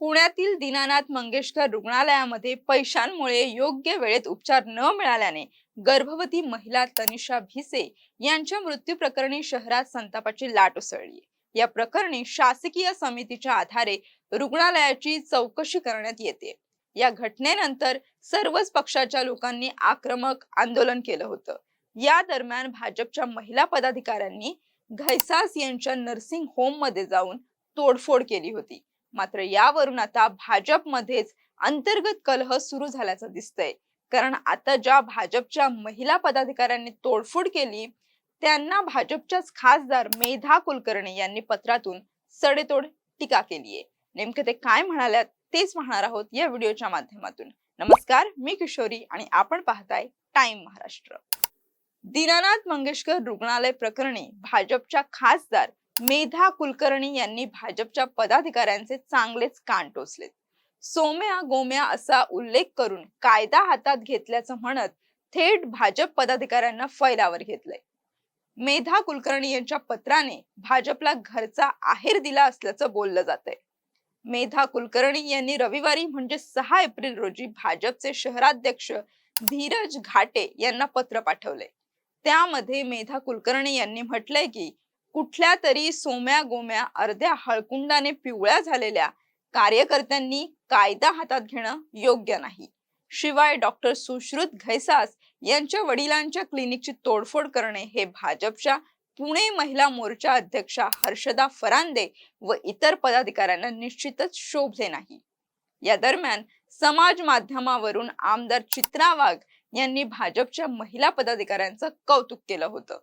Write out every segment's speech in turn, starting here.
पुण्यातील दीनानाथ मंगेशकर रुग्णालयामध्ये पैशांमुळे योग्य वेळेत उपचार न मिळाल्याने गर्भवती महिला तनिषा भिसे यांच्या मृत्यू प्रकरणी शहरात संतापाची लाट उसळली. या प्रकरणी शासकीय समितीच्या आधारे रुग्णालयाची चौकशी करण्यात येते. या घटनेनंतर सर्वच पक्षाच्या लोकांनी आक्रमक आंदोलन केलं होतं. या दरम्यान भाजपच्या महिला पदाधिकाऱ्यांनी घैसास यांच्या नर्सिंग होममध्ये जाऊन तोडफोड केली होती. मात्र यावरून आता भाजपमध्येच अंतर्गत कलह सुरू झाल्याचं दिसतंय. कारण आता ज्या भाजपच्या महिला पदाधिकाऱ्यांनी तोडफोड केली त्यांना भाजपच्याच खासदार मेधा कुलकर्णी यांनी पत्रातून सडेतोड टीका केली आहे नेमके ते काय म्हणाल्यात तेच पाहणार आहोत या व्हिडिओच्या माध्यमातून. नमस्कार मी किशोरी आणि आपण पाहताय टाइम महाराष्ट्र. दीनानाथ मंगेशकर रुग्णालय प्रकरणी भाजपच्या खासदार मेधा कुलकर्णी यांनी भाजपच्या पदाधिकाऱ्यांचे चांगलेच कान टोचले. सोम्या गोम्या असा उल्लेख करून कायदा हातात घेतल्याचं म्हणत थेट भाजप पदाधिकाऱ्यांना फैलावर घेतलंय. मेधा कुलकर्णी यांच्या पत्राने भाजपला घरचा आहेर दिला असल्याचं बोललं जातंय. मेधा कुलकर्णी यांनी रविवारी म्हणजे सहा एप्रिल रोजी भाजपचे शहराध्यक्ष धीरज घाटे यांना पत्र पाठवले त्यामध्ये मेधा कुलकर्णी यांनी म्हटलंय की कुठल्या तरी सोम्या गोम्या अर्ध्या हळकुंडाने पिवळ्या झालेल्या कार्यकर्त्यांनी कायदा हातात घेणं योग्य नाही. शिवाय डॉक्टर सुश्रुत घैसास यांच्या वडिलांच्या क्लिनिकची तोडफोड करणे हे भाजपच्या पुणे महिला मोर्चा अध्यक्षा हर्षदा फरांदे व इतर पदाधिकाऱ्यांना निश्चितच शोभले नाही. या दरम्यान समाज माध्यमावरून आमदार चित्रा वाघ यांनी भाजपच्या महिला पदाधिकाऱ्यांचं कौतुक केलं होतं.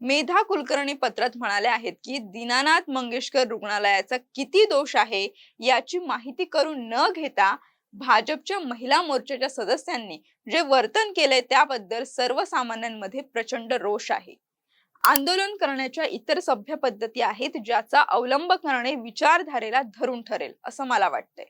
मेधा कुलकर्णी पत्रात म्हणाले आहेत की दीनानाथ मंगेशकर रुग्णालयाचा किती दोष आहे याची माहिती करून न घेता भाजपच्या महिला मोर्चाच्या सदस्यांनी जे वर्तन केलंय त्याबद्दल सर्वसामान्यांमध्ये प्रचंड रोष आहे. आंदोलन करण्याच्या इतर सभ्य पद्धती आहेत ज्याचा अवलंब करणे विचारधारेला धरून ठरेल असं मला वाटतंय.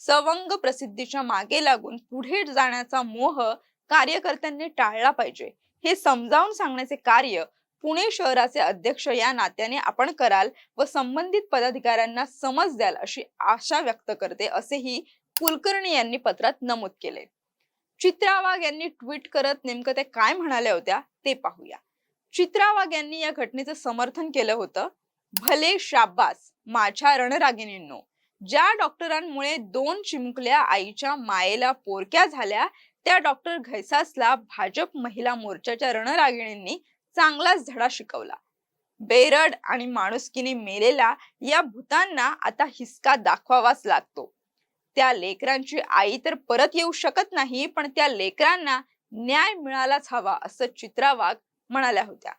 सवंग प्रसिद्धीच्या मागे लागून पुढे जाण्याचा मोह कार्यकर्त्यांनी टाळला पाहिजे हे समजावून सांगण्याचे कार्य पुणे शहराचे अध्यक्ष या नात्याने आपण कराल व संबंधित पदाधिकाऱ्यांना समज द्याल अशी आशा व्यक्त करते असेही कुलकर्णी यांनी पत्रात नमूद केले. चित्रा वाघ यांनी ट्विट करत नेमकं ते काय म्हणाल्या होत्या ते पाहूया. चित्रा वाघ यांनी या घटनेचं समर्थन केलं होतं. भले शाब्बास माझ्या रणरागिणींनो ज्या डॉक्टरांमुळे दोन चिमुकल्या आईच्या मायेला पोरक्या झाल्या त्या डॉक्टर घैसासला भाजप महिला मोर्चाच्या रणरागिणींनी चांगलाच धडा शिकवला. बेरड आणि माणुसकीने मेलेला या भूतांना आता हिसका दाखवावाच लागतो. त्या लेकरांची आई तर परत येऊ शकत नाही पण त्या लेकरांना न्याय मिळालाच हवा असं चित्रा वाघ म्हणाल्या होत्या.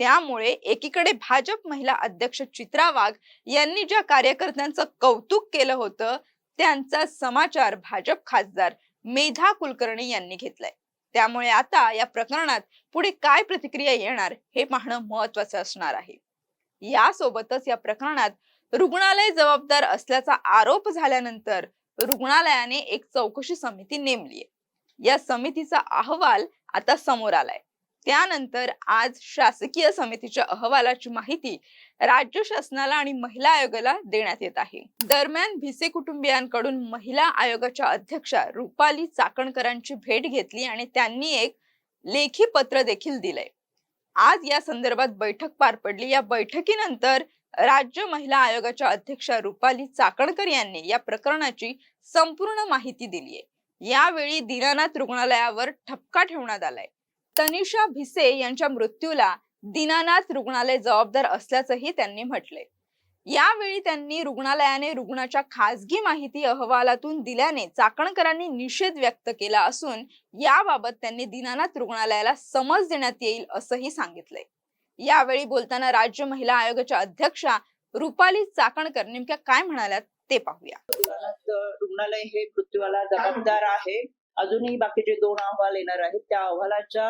त्यामुळे एकीकडे भाजप महिला अध्यक्ष चित्रा वाघ यांनी ज्या कार्यकर्त्यांचं कौतुक केलं होतं त्यांचा समाचार भाजप खासदार मेधा कुलकर्णी यांनी घेतलाय. त्यामुळे आता या प्रकरणात पुढे काय प्रतिक्रिया येणार हे पाहणं महत्वाचं असणार आहे. यासोबतच या प्रकरणात रुग्णालय जबाबदार असल्याचा आरोप झाल्यानंतर रुग्णालयाने एक चौकशी समिती नेमली या समितीचा अहवाल आता समोर आलाय. त्यानंतर आज शासकीय समितीच्या अहवालाची माहिती राज्य शासनाला आणि महिला आयोगाला देण्यात येत आहे. दरम्यान भिसे कुटुंबियांकडून महिला आयोगाच्या अध्यक्षा रुपाली चाकणकरांची भेट घेतली आणि त्यांनी एक लेखी पत्र देखील दिलंय. आज या संदर्भात बैठक पार पडली. या बैठकीनंतर राज्य महिला आयोगाच्या अध्यक्षा रुपाली चाकणकर यांनी या प्रकरणाची संपूर्ण माहिती दिली आहे यावेळी दीनानाथ रुग्णालयावर ठपका ठेवण्यात आलाय. तनिषा भिसे यांच्या मृत्यूला दीनानाथ रुग्णालय जबाबदार असल्याचंही त्यांनी म्हटले. यावेळी त्यांनी रुग्णालयाने रुग्णाच्या खासगी माहिती अहवालातून दिल्याने चाकणकरांनी निषेध व्यक्त केला असून याबाबत त्यांनी दीनानाथ रुग्णालयाला समज देण्यात येईल असंही सांगितले. यावेळी बोलताना राज्य महिला आयोगाच्या अध्यक्षा रुपाली चाकणकर नेमक्या काय म्हणाल्यात ते पाहूया. रुग्णालय हे मृत्यूला जबाबदार आहे. अजूनही बाकीचे दोन अहवाल येणार आहेत त्या अहवालाच्या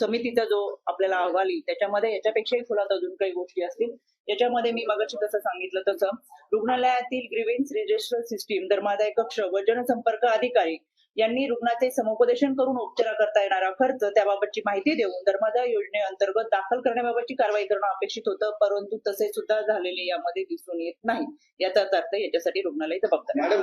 समितीचा जो आपल्याला अहवाल येईल त्याच्यामध्ये याच्यापेक्षाही खोलात अजून काही गोष्टी असतील. याच्यामध्ये मी मगाशी तसं सांगितलं तसं रुग्णालयातील ग्रीवेन्स रजिस्टर सिस्टीम धर्मादाय कक्ष व जनसंपर्क अधिकारी यांनी रुग्णाचे समुपदेशन करून उपचाराकरता येणारा खर्च त्याबाबतची माहिती देऊन धर्मादाय योजनेअंतर्गत दाखल करण्याबाबतची कारवाई करणं अपेक्षित होतं परंतु तसे सुद्धा झालेले यामध्ये दिसून येत नाही. याचाच अर्थ याच्यासाठी रुग्णालय जबाबदार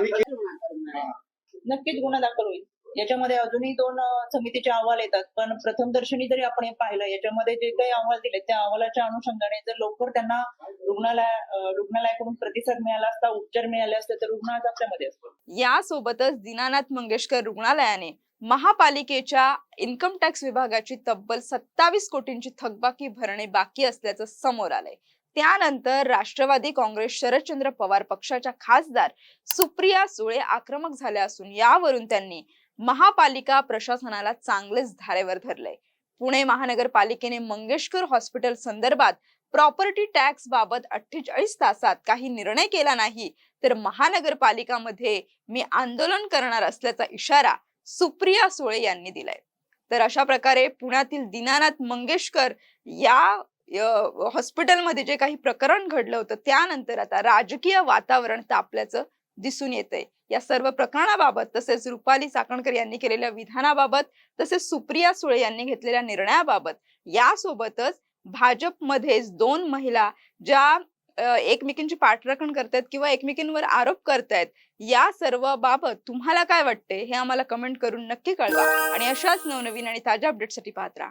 नक्कीच गुन्हा दाखल होईल. याच्यामध्ये अजूनही दोन समितीचे अहवाल येतात. पण प्रथम दर्शनी जरी आपण हे पाहिलं याच्यामध्ये जे काही अहवाल दिले त्या अहवालाच्या अनुषंगाने जर लवकर त्यांना रुग्णालय रुग्णालयाकडून प्रतिसाद मिळाला असता उपचार मिळाले असते तर रुग्ण आज आपल्यामध्ये असतो यासोबतच दीनानाथ मंगेशकर रुग्णालयाने महापालिकेच्या इन्कम टॅक्स विभागाची तब्बल सत्तावीस कोटींची थकबाकी भरणे बाकी असल्याचं समोर आलंय. त्यानंतर राष्ट्रवादी काँग्रेस शरदचंद्र पवार पक्षाच्या खासदार सुप्रिया सुळे आक्रमक झाल्या असून यावरून त्यांनी महापालिका प्रशासनाला चांगलेच धारेवर धरलंय पुणे महानगरपालिकेने मंगेशकर हॉस्पिटल संदर्भात प्रॉपर्टी टॅक्स बाबत अठ्ठेचाळीस तासात काही निर्णय केला नाही तर महानगरपालिकामध्ये मी आंदोलन करणार असल्याचा इशारा सुप्रिया सुळे यांनी दिलाय. तर अशा प्रकारे पुण्यातील दीनानाथ मंगेशकर या हॉस्पिटलमध्ये जे काही प्रकरण घडलं होतं त्यानंतर आता राजकीय वातावरण तापल्याचं दिसून येतंय. या सर्व प्रकरणाबाबत तसेच रुपाली चाकणकर यांनी केलेल्या विधानाबाबत तसेच सुप्रिया सुळे यांनी घेतलेल्या निर्णयाबाबत यासोबतच भाजपमध्येच दोन महिला ज्या एकमेकींची पाठराखण करतायत किंवा एकमेकींवर आरोप करतायत या सर्व बाबत तुम्हाला काय वाटते हे आम्हाला कमेंट करून नक्की कळवा आणि अशाच नवनवीन आणि ताज्या अपडेटसाठी पाहत राहा.